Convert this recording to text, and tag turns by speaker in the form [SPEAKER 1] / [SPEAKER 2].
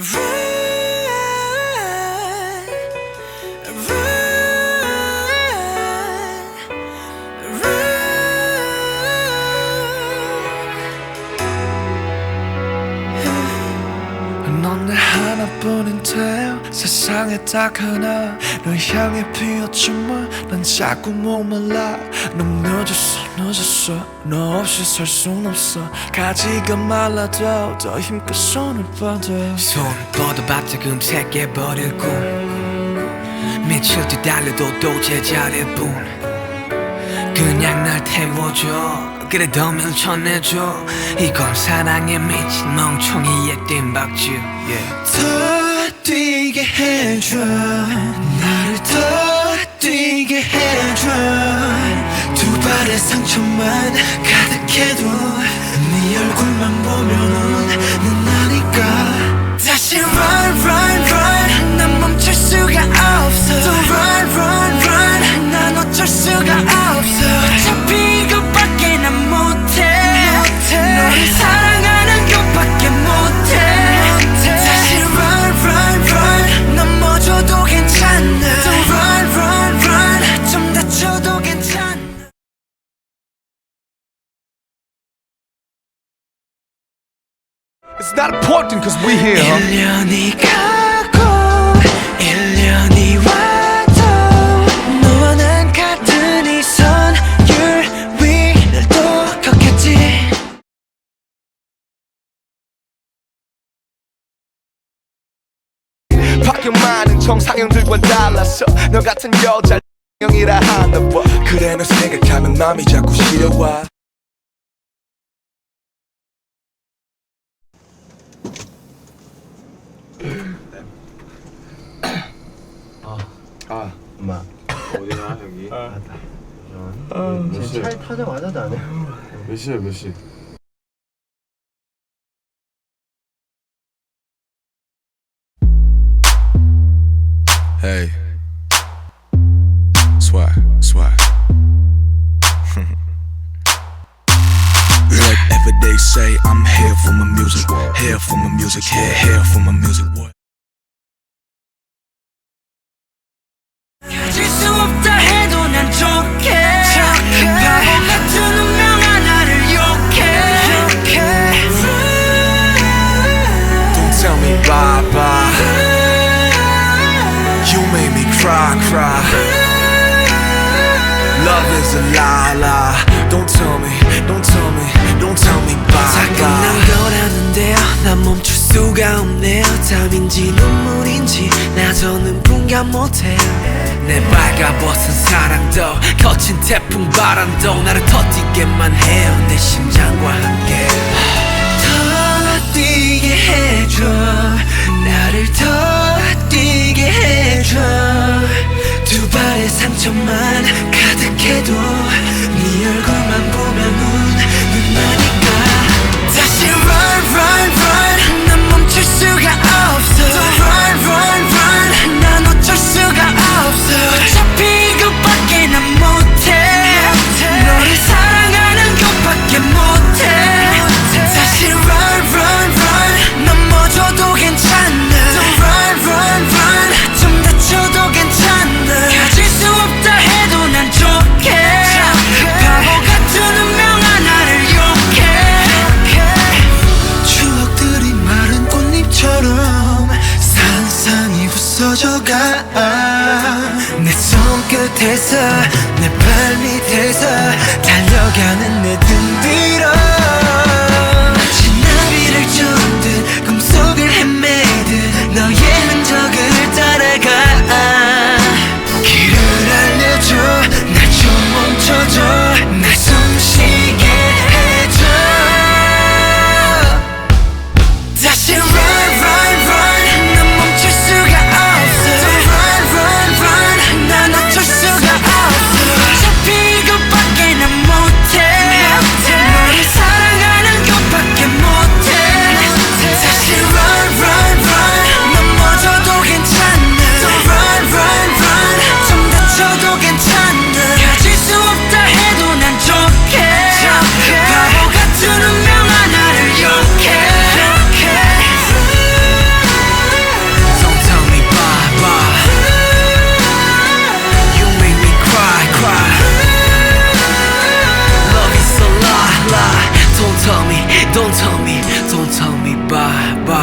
[SPEAKER 1] Vroom. 내 하나뿐인데 세상에 딱 하나. 널 향해 피었지만 난 자꾸 목말라. 너무 늦었어 늦었어. 너 없이 살 순 없어. 가지가 말라도 더 힘껏 손을 뻗어.
[SPEAKER 2] 손 뻗어봤자 금세 깨버리고. 며칠 뒤 달려도 또 제자리일 뿐 그냥 날 태워줘 그래 더 밀쳐내줘. 이건 사랑에 미친 멍청이의 뜀박질. Yeah.
[SPEAKER 1] 더 뛰게 해줘. 나를 더 뛰게 해줘. 두 발의 상처만 가득해도 네 얼굴만 보면은 난 나니까. 다시 run
[SPEAKER 3] Not important because we here, huh?
[SPEAKER 1] 1년이 가고 1년이 와도 너와 난 같은 이 선율 위를 또 걷겠지.
[SPEAKER 3] 밖에 많은 정상형들과 달라서 너 같은 여자 형이라 하나 봐. 그래 너 생각하면 마음이 자꾸 시려와
[SPEAKER 4] 어디나 여기? 몇 시?
[SPEAKER 5] 차에 타자마자 나네.
[SPEAKER 4] 몇 시야 몇 시?
[SPEAKER 6] Hey. Swag, swag. Whatever they say, I'm here for my music. Here for my music. Here, here for my music. What? Is a lie, lie. Don't tell me, don't tell me, don't tell me
[SPEAKER 1] 다
[SPEAKER 6] bye bye.
[SPEAKER 1] 거라는데요. 난 멈출 수가 없네요. 땀인지 눈물인지 나서는 분간 못해요
[SPEAKER 2] 내 발가벗은 사랑도 거친 태풍 바람도 나를 터지게만 해요. 내 심장과 함께.
[SPEAKER 1] 더 뛰게 해줘. 나를 더 뛰게 해줘. 두 발의 상처만 가득해도 네 얼굴만 보면 부서져가. 내 손끝에서 내 발밑에서 달려가는 내 등 Tell me bye, bye.